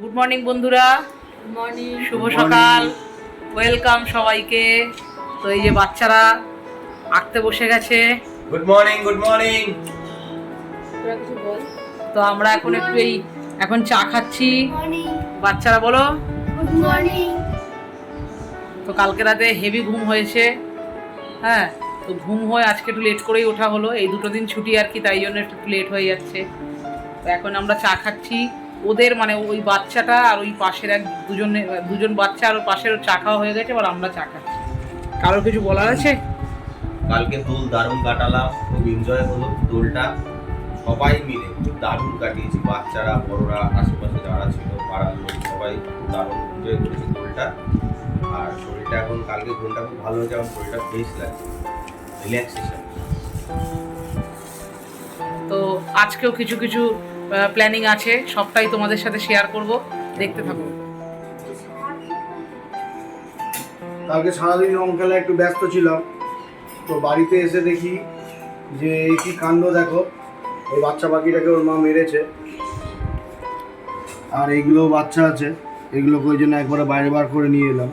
Good morning বন্ধুরা। Morning শুভ সকাল। ওয়েলকাম সবাইকে। তো এই যে বাচ্চারা আঁকতে বসে গেছে। গুড মর্নিং গুড মর্নিং তো আমরা এখন একটু এই এখন চা খাচ্ছি। বাচ্চারা বলো। গুড মর্নিং তো কালকে রাতে হেভি ঘুম হয়েছে। হ্যাঁ তো ঘুম হয়ে আজকে একটু লেট করেই ওঠা হলো। এই দুটো দিন ছুটি আর কি তাই জন্য একটু লেট হয়ে যাচ্ছে। তো এখন আমরা চা খাচ্ছি। ওদের মানে ওই বাচ্চাটা আর ওই পাশের এক দুজনে দুজন বাচ্চা আর পাশের চা খাওয়া হয়ে গেছে এবার আমরা চা খাচ্ছি। কারোর কিছু বলার আছে? কালকে দোল দারুণ কাটালাম খুব এনজয় হলো। দোলটা সবাই মিলে খুব দারুণ কাটিয়েছি বাচ্চারা বড়রা আশেপাশে যারা ছিল পাড়ার লোক সবাই দারুণ এনজয় করেছি দোলটা। আর শরীরটা এখন কালকে ঘুমটা খুব ভালো হয়েছে আমার শরীরটা ফ্রেশ লাগছে। রিল্যাক্সেশন তো আজকেও কিছু কিছু প্ল্যানিং আছে, সবটাই তোমাদের সাথে শেয়ার করব। দেখতে থাকো। কালকে সারাদিন রং খেলা একটু ব্যস্ত ছিলাম। তো বাড়িতে এসে দেখি যে কি কাণ্ড দেখো। ওই বাচ্চা পাখিটাকে ওর মা মেরেছে। আর এইগুলো বাচ্চা আছে। এগুলোকে ওই জন্য একবারে বাইরে বার করে নিয়ে এলাম।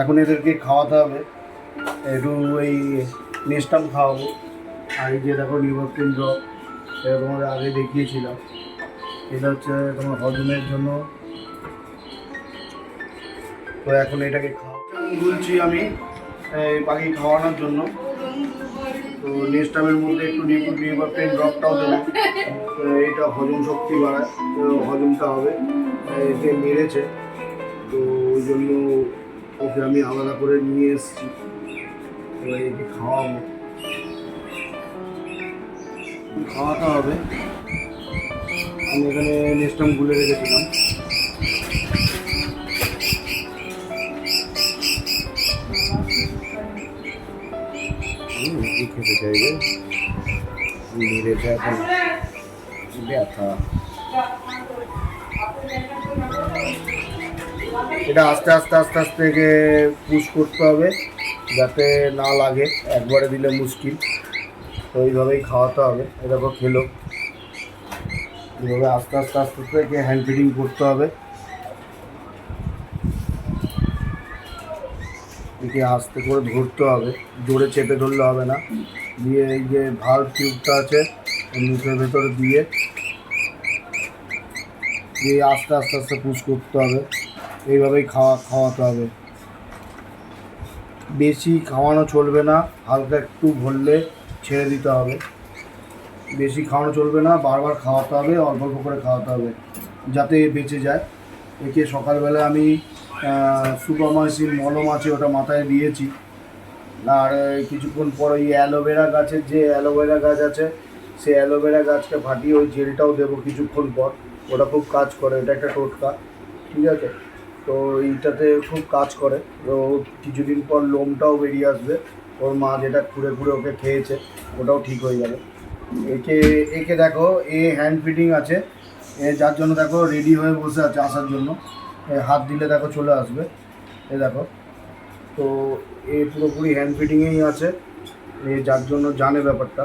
এখন এদেরকে খাওয়াতে হবে। একটু ওই নেস্টাম খাওয়াবো। আর এই যে দেখো এটা তোমাদের আগে দেখিয়েছিলাম। এটা হচ্ছে তোমার হজমের জন্য। তো এখন এটাকে খাওয়া আমি, এই পাখি খাওয়ানোর জন্য। তো নেক্সট টাইমের মধ্যে একটু নিউট্রিন নিউট্রিন ড্রপটাও দেবো। এটা হজম শক্তি বাড়ায়, তো হজমটা হবে। এতে মেরেছে, তো ওই জন্য ওকে আমি আলাদা করে নিয়ে এসেছি। এবার এটি খাওয়াবো। খাওয়াতে হবে। আমি এখানে নেক্সট টাইম গুলে রেখেছিলাম। খেতে চাইবে। এখন এটা আস্তে আস্তে আস্তে আস্তে পুশ করতে হবে, যাতে না লাগে। একবারে দিলে মুশকিল। তো এইভাবেই খাওয়াতে হবে। এরকম খেলো। এইভাবে আস্তে আস্তে আস্তে আস্তে একে হ্যান্ড ফিডিং করতে হবে। একে আস্তে করে ধরতে হবে। জোরে চেপে ধরলে হবে না। দিয়ে এই যে ভালো টিউবটা আছে মুখের ভেতরে দিয়ে দিয়ে আস্তে আস্তে আস্তে পুশ করতে হবে। এইভাবেই খাওয়া, খাওয়াতে হবে। বেশি খাওয়ানো চলবে না। হালকা একটু ভরলে ছেড়ে দিতে হবে। বেশি খাওয়ানো চলবে না, বারবার খাওয়াতে হবে, অল্প অল্প করে খাওয়াতে হবে, যাতে বেঁচে যায়। একে সকালবেলা আমি সুপারমাইসিন মলম আছে, ওটা মাথায় দিয়েছি। আর কিছুক্ষণ পর ওই অ্যালোভেরা গাছের যে অ্যালোভেরা গাছ আছে, সেই অ্যালোভেরা গাছকে ফাটিয়ে ওই জেলটাও দেবো কিছুক্ষণ পর। ওটা খুব কাজ করে, এটা একটা টোটকা, ঠিক আছে? তো এইটাতে খুব কাজ করে। তো কিছুদিন পর লোমটাও বেরিয়ে আসবে। ওর মা যেটা খুঁড়ে খুঁড়ে ওকে খেয়েছে, ওটাও ঠিক হয়ে যাবে। একে একে দেখো, এ হ্যান্ড ফিটিং আছে, এ যার জন্য দেখো রেডি হয়ে বসে আছে আসার জন্য। হাত দিলে দেখো চলে আসবে। এ দেখো, তো এ পুরোপুরি হ্যান্ড ফিটিংয়েই আছে। এ যার জন্য জানে ব্যাপারটা।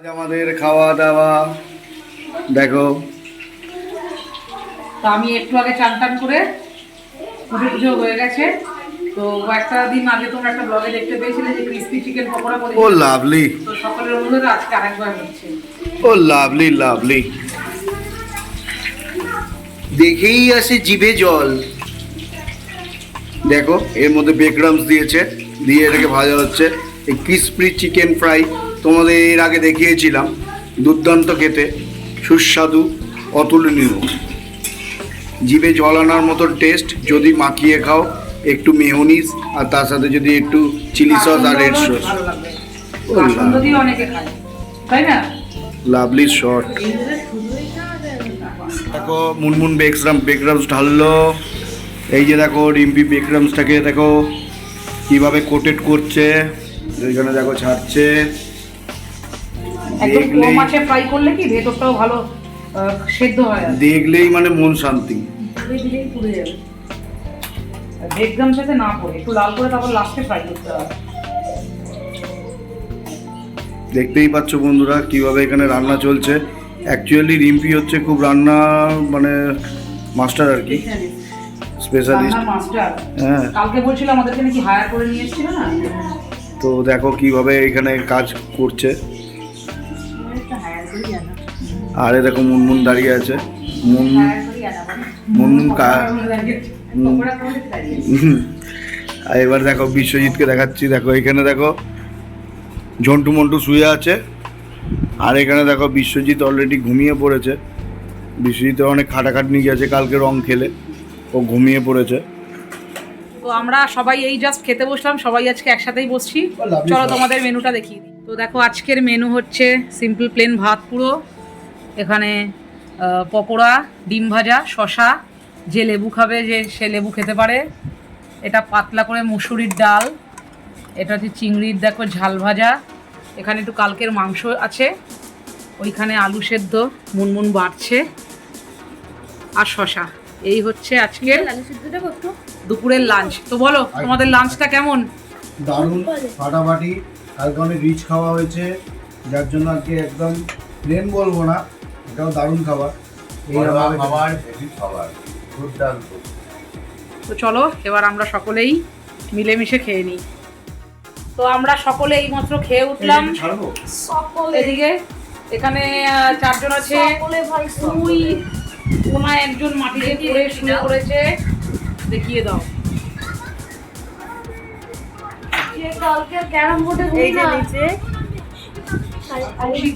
আজ আমাদের খাওয়া দাওয়া দেখো। তো আমি একটু আগে চান টান করে পুজো পুজো হয়ে গেছে। তো একটা দিন আগে তোমরা একটা ব্লগে দেখতে পেয়েছিলে যে ক্রিস্পি চিকেন পকোড়া করে ও লাভলি তো সকলের অনুরোধে আজকে আরেকবার হচ্ছে। ও লাভলি লাভলি দেখেই আসে জিভে জল। দেখো এর মধ্যে বেকরামস দিয়েছে। দিয়ে এটাকে ভাজা হচ্ছে। এই ক্রিসপি চিকেন ফ্রাই তোমাদের এর আগে দেখিয়েছিলাম দুর্দান্ত খেতে সুস্বাদু অতুলনীয়। জিভে জল আনার মতো টেস্ট যদি মাখিয়ে খাও একটু মেহনিস আর তার সাথে যদি একটু চিলি সস আর রেড সস লাভলি শট দেখো মুনমুন বেকরাম বেকরামস ঢাললো। এই যে দেখো রিম্পি বেকরামসটাকে দেখো কীভাবে কোটেড করছে। এখানে দেখো ছাড়ছে। একদম মাছে ফ্রাই করলে কি? ভেতরটাও ভালো সেদ্ধ হয় দেখলেই মানে মন শান্তি। পুড়ে দিলেই পুড়ে যাবে। ভেজগাম সাথে না পড়ে একটু লাল করে তারপর লাস্টে ফ্রাই করতে হবে। দেখতেই পাচ্ছ বন্ধুরা কীভাবে এখানে রান্না চলছে। অ্যাকচুয়ালি রিম্পি হচ্ছে খুব রান্না মানে মাস্টার আর কি। স্পেশালিস্ট মাস্টার হ্যাঁ। কালকে বলছিল আমাদেরকে নাকি হায়ার করে নিয়ে এসেছিল না? তো দেখো কীভাবে এখানে কাজ করছে। আর এ দেখো মুনমুন দাঁড়িয়ে আছে। মুনমুন মুনমুন কা আর এবার দেখো বিশ্বজিৎকে দেখাচ্ছি। দেখো এখানে দেখো ঝন্টু মন্টু শুয়ে আছে। আর এখানে দেখো বিশ্বজিৎ অলরেডি ঘুমিয়ে পড়েছে। বিশ্বজিতের অনেক খাটাখাটনি গেছে কালকে রং খেলে। ও ঘুমিয়ে পড়েছে। তো আমরা সবাই এই জাস্ট খেতে বসলাম। সবাই আজকে একসাথেই বসছি। চলো তোমাদের মেনুটা দেখিয়ে দিই। তো দেখো আজকের মেনু হচ্ছে সিম্পল প্লেন ভাত পুরো। এখানে পকোড়া ডিম ভাজা শশা যে লেবু খাবে যে সে লেবু খেতে পারে। এটা পাতলা করে মুসুরির ডাল এটা হচ্ছে চিংড়ির দেখো ঝাল ভাজা। এখানে একটু কালকের মাংস আছে ওইখানে আলু সেদ্ধ মুনমুন বাড়ছে আর শশা এই হচ্ছে আজকের আলু সিদ্ধটা করতো দুপুরের লাঞ্চ তো বলো তোমাদের লাঞ্চটা কেমন? দারুণ ফাটাফাটি। কালকে অনেক রিচ খাওয়া হয়েছে যার জন্য আজকে একদম প্লেন বলব না। এটাও দারুণ খাবার। এই খাবার খাবার দুর্দান্ত। তো চলো এবার আমরা সকলেই মিলেমিশে খেয়ে নিই। তো আমরা সকলে এইমাত্র খেয়ে উঠলাম। এদিকে এখানে চারজন আছে। সকলে ভাই তুই কোনা একজন মাটিতে পড়ে শুয়ে পড়েছে। দেখিয়ে দাও। কালকে ক্যারাম বোর্ডে এই যে নিচে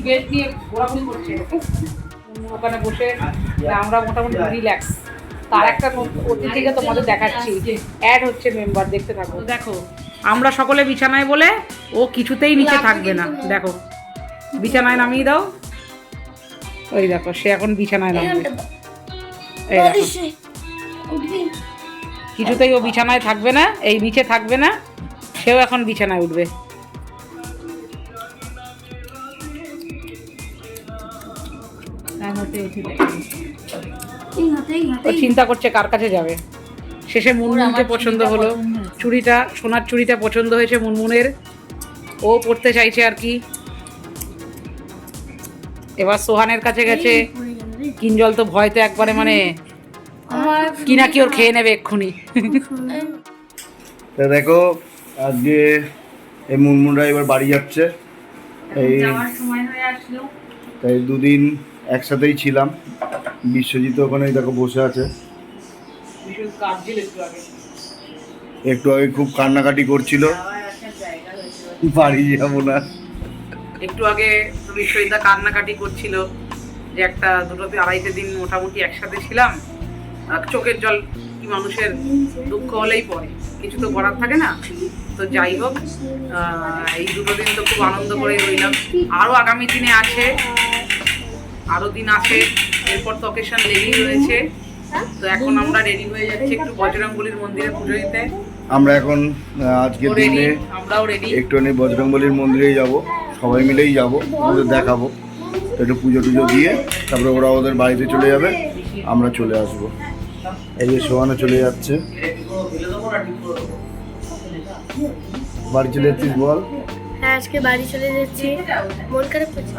বেড নিয়ে ঘোরাঘুরি করছে। ওখানে বসে আমরা মোটামুটি রিল্যাক্স তার একটা অতিথিকে তোমাদের দেখাচ্ছি। অ্যাড হচ্ছে মেম্বার দেখতে থাকো। দেখো আমরা সকলে বিছানায় বলে ও কিছুতেই নিচে থাকবে না। দেখো বিছানায় নামিয়ে দাও। ওই দেখো সে এখন বিছানায় নামবে। এই দেখো। কিছুতেই ও বিছানায় থাকবে না এই নিচে থাকবে না সেও এখন বিছানায় উঠবে। হাতে চিন্তা করছে কার কাছে যাবে। শেষে মুনমুনকে পছন্দ হলো। চুড়িটা সোনার চুড়িটা পছন্দ হয়েছে মুনমুনের। ও পড়তে চাইছে আর কি। এবার সোহানের কাছে গেছে। কিঞ্জল তো ভয় তো একবারে মানে কি না কি ওর খেয়ে নেবে এক্ষুনি। তা দেখো আজকে এই মুনমুনরা এবার বাড়ি যাচ্ছে। এই তাই দুদিন একসাথেই ছিলাম। বিশ্বজিৎ ওখানে দেখো বসে আছে। একটু আগে খুব কান্নাকাটি করছিল। বাড়ি যাব না। একটু আগে বিশ্বজিৎদা কান্নাকাটি করছিল যে একটা দুটো দিন আড়াইটে দিন মোটামুটি একসাথে ছিলাম। চোখের জল কি মানুষের দুঃখ হলেই পড়ে কিছু তো করার থাকে না। তো যাই হোক এই দুটো দিন তো খুব আনন্দ করে রইলাম। আরও আগামী দিনে আছে। আরও দিন আছে এরপর তো অকেশন লেগেই রয়েছে। তো এখন আমরা রেডি হয়ে যাচ্ছি একটু বজরংবলির মন্দিরে পুজো দিতে। আমরা এখন আজকে দিনে আমরাও রেডি একটুখানি বজরংবলির মন্দিরেই যাব সবাই মিলেই যাব ওদের দেখাবো। একটু পুজো টুজো দিয়ে তারপরে ওরা ওদের বাড়িতে চলে যাবে আমরা চলে আসব। এই যে সোহানা চলে যাচ্ছে। বাড়ি চলে যাচ্ছিস বল? আজকে বাড়ি চলে যাচ্ছি। মন খারাপ করছে।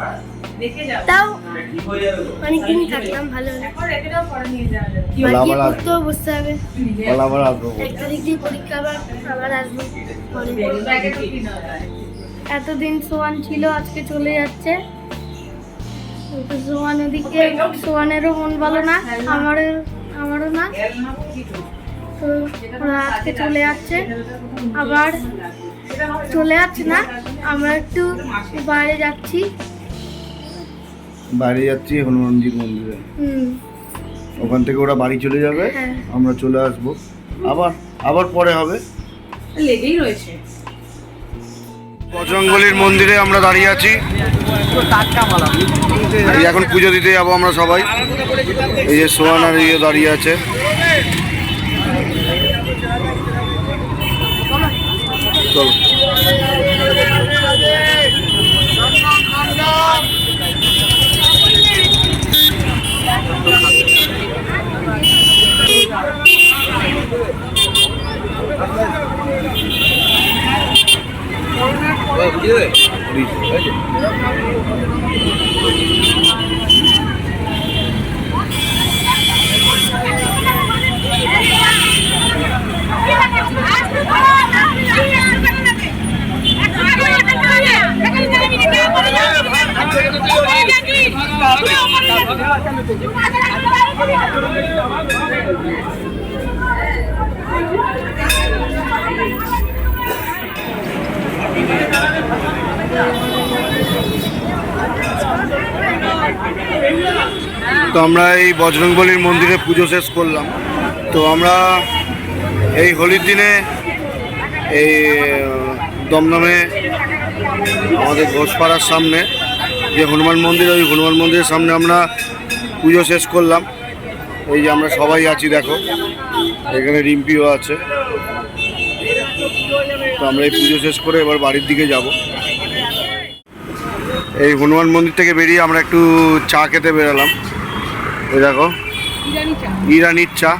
তাও অনেকদিন থাকলাম ভালো পড়তেও বসতে হবে। এক তারিখ দিয়ে পরীক্ষা আবার আবার আসব। এতদিন সোয়ান ছিল আজকে চলে যাচ্ছে। সোয়ান ওদিকে সোয়ানেরও মন ভালো না আমারও আমারও না। তো আজকে চলে যাচ্ছে। আবার চলে যাচ্ছে না আমরা একটু বাইরে যাচ্ছি। বাইরে যাচ্ছি হনুমানজির মন্দিরে। ওখান থেকে ওরা বাড়ি চলে যাবে হ্যাঁ। আমরা চলে আসব। আবার আবার পরে হবে। লেগেই রয়েছে। বজরঙ্গলির মন্দিরে আমরা দাঁড়িয়ে আছি। এখন পুজো দিতে যাব আমরা সবাই। এই যে সোহানার ইয়ে দাঁড়িয়ে আছে। চলো। তো আমরা এই বজরংবলির মন্দিরে পুজো শেষ করলাম। তো আমরা এই হোলির দিনে এই দমদমে আমাদের ঘোষপাড়ার সামনে যে হনুমান মন্দির, ওই হনুমান মন্দিরের সামনে আমরা পুজো শেষ করলাম। এই যে আমরা সবাই আছি, দেখো, এখানে রিম্পিও আছে। তো আমরা এই পুজো শেষ করে এবার বাড়ির দিকে যাব। এই হনুমান মন্দির থেকে বেরিয়ে আমরা একটু চা খেতে বেরোলাম। এই দেখো। ইরানির চা।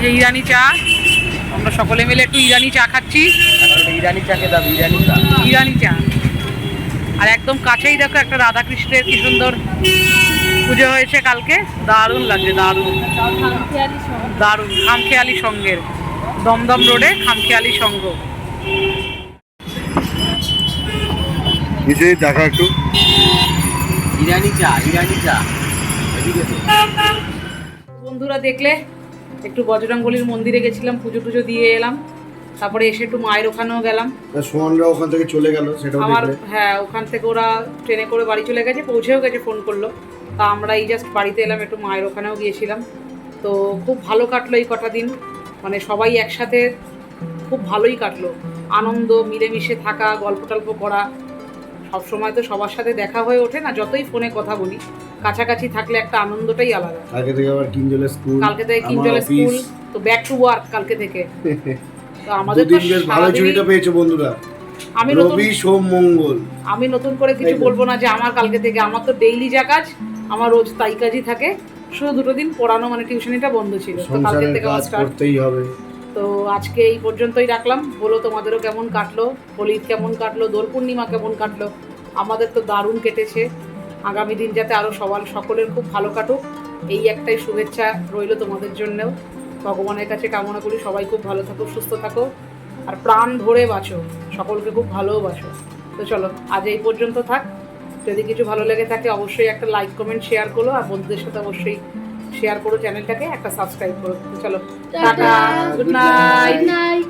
যে ইরানি চা। আমরা সকলে মিলে একটু ইরানি চা খাচ্ছি। ইরানি চাকে দাম ইরানি চা। ইরানি চা। আর একদম কাছেই দেখো একটা রাধাকৃষ্ণের কি সুন্দর পুজো হয়েছে কালকে। দারুণ লাগছে দারুণ। দারুণ খামখেয়ালি সঙ্গের। দমদম রোডে খামখেয়ালি সঙ্গ। নিচে দেখা একটু। ইরানি চা ইরানি চা। তো। বন্ধুরা দেখলে একটু বজরঙ্গলির মন্দিরে গেছিলাম পুজো টুজো দিয়ে এলাম। তারপরে এসে একটু মায়ের ওখানেও গেলাম। সোহানরা ওখান থেকে চলে গেল সেটাও আমার হ্যাঁ ওখান থেকে ওরা ট্রেনে করে বাড়ি চলে গেছে পৌঁছেও গেছে ফোন করল। তা আমরা এই জাস্ট বাড়িতে এলাম একটু মায়ের ওখানেও গিয়েছিলাম। তো খুব ভালো কাটলো এই কটা দিন। মানে সবাই একসাথে খুব ভালোই কাটলো। আনন্দ মিলেমিশে থাকা গল্প টল্প করা। সব সময় তো সবার সাথে দেখা হয়ে ওঠে না যতই ফোনে কথা বলি কাছাকাছি থাকলে একটা আনন্দটাই আলাদা। কালকে থেকে আবার কিঞ্জলের স্কুল কালকে থেকে কিঞ্জলের স্কুল তো ব্যাক টু ওয়ার্ক কালকে থেকে। তো আমাদের তো ভালো ছুটিটা পেয়েছ বন্ধুরা। আমি নতুন রবি সোম মঙ্গল। আমি নতুন করে কিছু বলব না যে আমার কালকে থেকে আমার তো ডেইলি যা কাজ আমার রোজ তাই কাজই থাকে। শুধু দুটো দিন পড়ানো মানে টিউশনিটা বন্ধ ছিল তো কালকে থেকে কাজ স্টার্ট করতেই হবে। তো আজকে এই পর্যন্তই রাখলাম। বলো তোমাদেরও কেমন কাটলো? হোলি কেমন কাটলো? দোল পূর্ণিমা কেমন কাটলো? আমাদের তো দারুণ কেটেছে। আগামী দিন যাতে আরও সবার সকলের খুব ভালো কাটুক, এই একটাই শুভেচ্ছা রইল তোমাদের জন্যও। ভগবানের কাছে কামনা করি সবাই খুব ভালো থাকো, সুস্থ থাকো, আর প্রাণ ভরে বাঁচো, সকলকে খুব ভালোও বাঁচো। তো চলো, আজ এই পর্যন্ত থাক। যদি কিছু ভালো লেগে থাকে অবশ্যই একটা লাইক কমেন্ট শেয়ার করো, আর বন্ধুদের সাথে অবশ্যই শেয়ার করো চ্যানেলটাকে একটা সাবস্ক্রাইব করো। চলো টাটা গুড নাইট